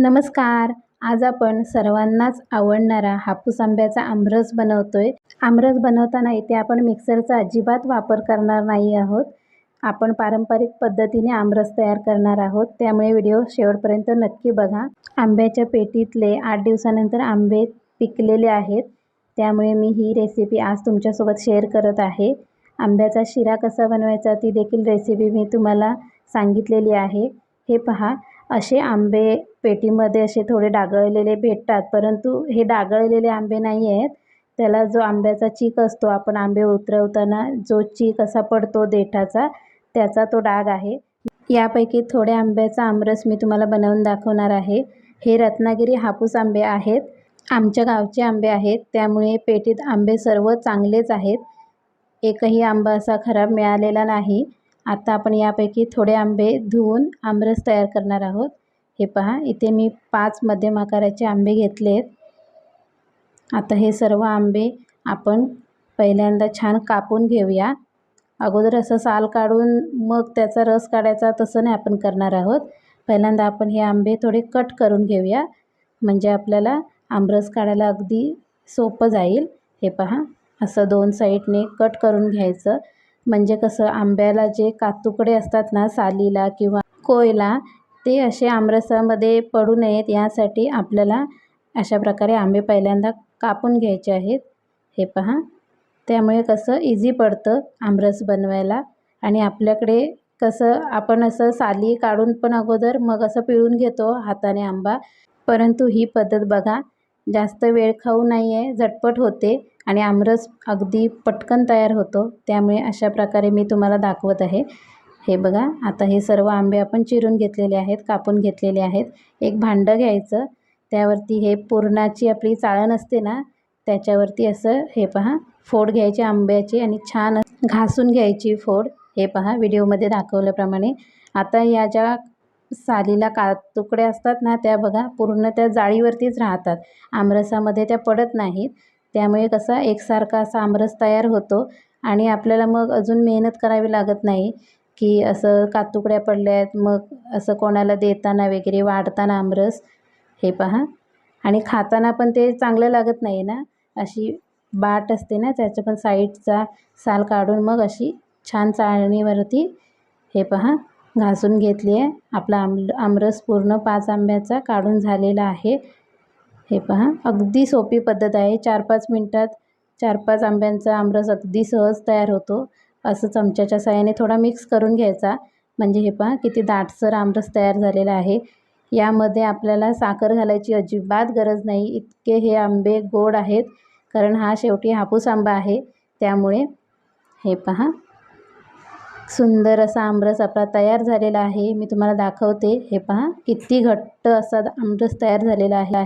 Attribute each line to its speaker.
Speaker 1: नमस्कार. आज आपण सर्वांनाच आवडणारा हापूस आंब्याचा आमरस बनवतोय. आमरस बनवताना इथे आपण मिक्सरचा अजिबात वापर करणार नाही आहोत. आपण पारंपरिक पद्धतीने आमरस तयार करणार आहोत. त्यामुळे व्हिडिओ शेवटपर्यंत नक्की बघा. आंब्याच्या पेटीतले आठ दिवसानंतर आंबे पिकलेले आहेत. त्यामुळे मी ही रेसिपी आज तुमच्यासोबत शेअर करत आहे. आंब्याचा शिरा कसा बनवायचा ती देखील रेसिपी मी तुम्हाला सांगितलेली आहे. हे पहा असे आंबे पेटीमध्ये असे थोडे डागळलेले भेटतात परंतु हे डागळलेले आंबे नाही आहेत. त्याला जो आंब्याचा चीक असतो आपण आंबे उतरवताना जो चीक असा पडतो देठाचा त्याचा तो डाग आहे. यापैकी थोड्या आंब्याचा आमरस मी तुम्हाला बनवून दाखवणार आहे. हे रत्नागिरी हापूस आंबे आहेत. आमच्या गावचे आंबे आहेत. त्यामुळे पेटीत आंबे सर्व चांगलेच आहेत. एकही आंबा असा खराब मिळालेला नाही. आता आपण यापैकी थोडे आंबे धुवून आमरस तयार करणार आहोत. हे पहा इथे मी पाच मध्यम आकाराचे आंबे घेतले आहेत. आता हे सर्व आंबे आपण पहिल्यांदा छान कापून घेऊया. अगोदर असं साल काढून मग त्याचा रस काढायचा तसं नाही आपण करणार आहोत. पहिल्यांदा आपण हे आंबे थोडे कट करून घेऊया. म्हणजे आपल्याला आमरस काढायला अगदी सोपं जाईल. हे पहा असं दोन साईडने कट करून घ्यायचं. म्हणजे कसं आंब्याला जे कातुकडे असतात ना सालीला किंवा कोयला ते असे आमरसामध्ये पडू नयेत यासाठी आपल्याला अशा प्रकारे आंबे पहिल्यांदा कापून घ्यायचे आहेत. हे पहा. त्यामुळे कसं इझी पडतं आमरस बनवायला. आणि आपल्याकडे कसं आपण असं साली काढून पण अगोदर मग असं पिळून घेतो हाताने आंबा. परंतु ही पद्धत बघा जास्त वेळ खाऊ नाही आहे झटपट होते आणि आमरस अगदी पटकन तयार होतो. त्यामुळे अशा प्रकारे मी तुम्हाला दाखवत आहे. हे बघा आता हे सर्व आंबे आपण चिरून घेतलेले आहेत कापून घेतलेले आहेत. एक भांडं घ्यायचं त्यावरती हे पुरणाची आपली चाळण असते ना त्याच्यावरती असं हे पहा फोड घ्यायची आंब्याची आणि छान घासून घ्यायची फोड. हे पहा व्हिडिओमध्ये दाखवल्याप्रमाणे. आता या ज्या सालीला का तुकडे असतात ना त्या बघा पूर्ण त्या जाळीवरतीच राहतात. आमरसामध्ये त्या पडत नाहीत. त्यामुळे कसा एकसारखा असा आमरस तयार होतो आणि आपल्याला मग अजून मेहनत करावी लागत नाही. की असं कातुकड्या पडल्या आहेत मग असं कोणाला देताना वगैरे वाढताना आमरस हे पहा. आणि खाताना पण ते चांगलं लागत नाही ना. अशी बाट असते ना त्याच्या पण साईडचा साल काढून मग अशी छान चाळणीवरती हे पहा घासून घेतली आहे. आपला आम आमरस पूर्ण पाच आंब्याचा काढून झालेला आहे. हे पहा अगदी सोपी पद्धत आहे. चार पाच मिनटात चार पाच आंब्यांचा आमरस अगदी सहज तयार होतो. असं चमच्याच्या साह्याने थोडा मिक्स करून घ्यायचा. म्हणजे हे पहा किती दाटसर आमरस तयार झालेला आहे. यामध्ये आपल्याला साखर घालायची अजिबात गरज नाही. इतके हे आंबे गोड आहेत कारण हा शेवटी हापूस आंबा आहे. त्यामुळे हे पहा सुंदर असा आमरस आपला तयार झालेला आहे. मी तुम्हाला दाखवते. हे पहा किती घट्ट असा आमरस तयार झालेला आहे.